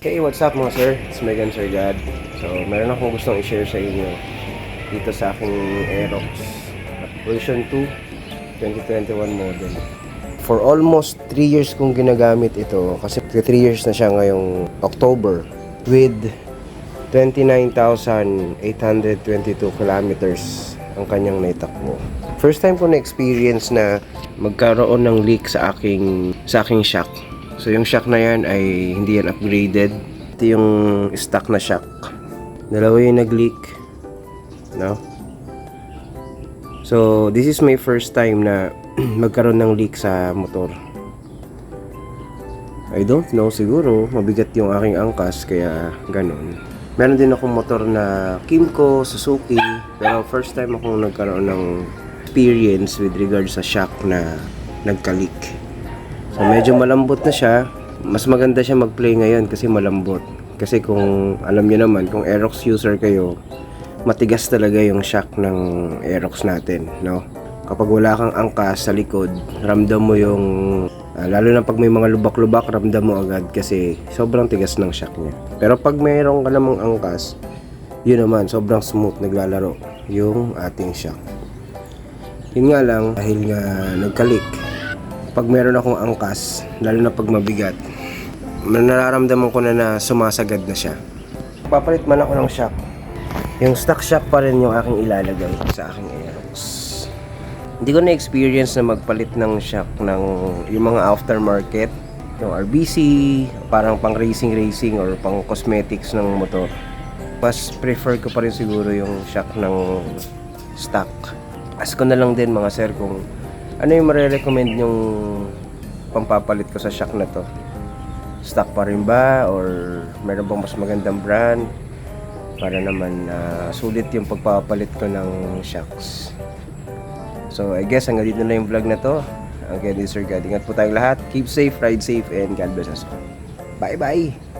Okay, what's up mga sir? It's Megan Sir God. So, meron akong gustong i-share sa inyo dito sa aking Aerox version 2 2021 model. For almost 3 years kong ginagamit ito kasi 3 years na siya ngayong October with 29,822 kilometers ang kanyang naitakbo. First time ko na-experience na magkaroon ng leak sa aking sa aking shock. So yung shock na yan ay hindi yan upgraded. Ito yung stock na shock. Dalawa yung nag-leak. No? So this is my first time na magkaroon ng leak sa motor. I don't know, siguro mabigat yung aking angkas kaya ganun. Meron din akong motor na Kimco, Suzuki, pero first time akong nagkaroon ng experience with regards sa shock na nagka-leak. So medyo malambot na siya. Mas maganda siya mag-play ngayon kasi malambot. Kasi kung alam niyo naman, kung Aerox user kayo, matigas talaga yung shock ng Aerox natin, no? Kapag wala kang angkas sa likod, ramdam mo yung ah, lalo na pag may mga lubak-lubak, ramdam mo agad kasi sobrang tigas ng shock niya. Pero pag mayroong ka namang angkas, yun naman, sobrang smooth naglalaro yung ating shock. Yun nga lang, dahil nga nagka-leak, pag meron akong angkas, lalo na pag mabigat, nararamdaman ko na na sumasagad na siya. Papalit man ako ng shock. Yung stock shock pa rin yung aking ilalagay sa aking Aerox. Hindi ko na-experience na magpalit ng shock ng yung mga aftermarket, yung RBC, parang pang racing racing or pang cosmetics ng motor. Mas prefer ko pa rin siguro yung shock ng stock. Ask ko na lang din mga sir kung ano yung marirecommend yung pampapalit ko sa shock na to. Stock pa rin ba or meron bang mas magandang brand para naman na sulit yung pagpapalit ko ng shocks. So I guess hanggang dito na yung vlog na to. Again, this is Sir God. Ingat po tayong lahat. Keep safe, ride safe, and God bless us. Bye-bye!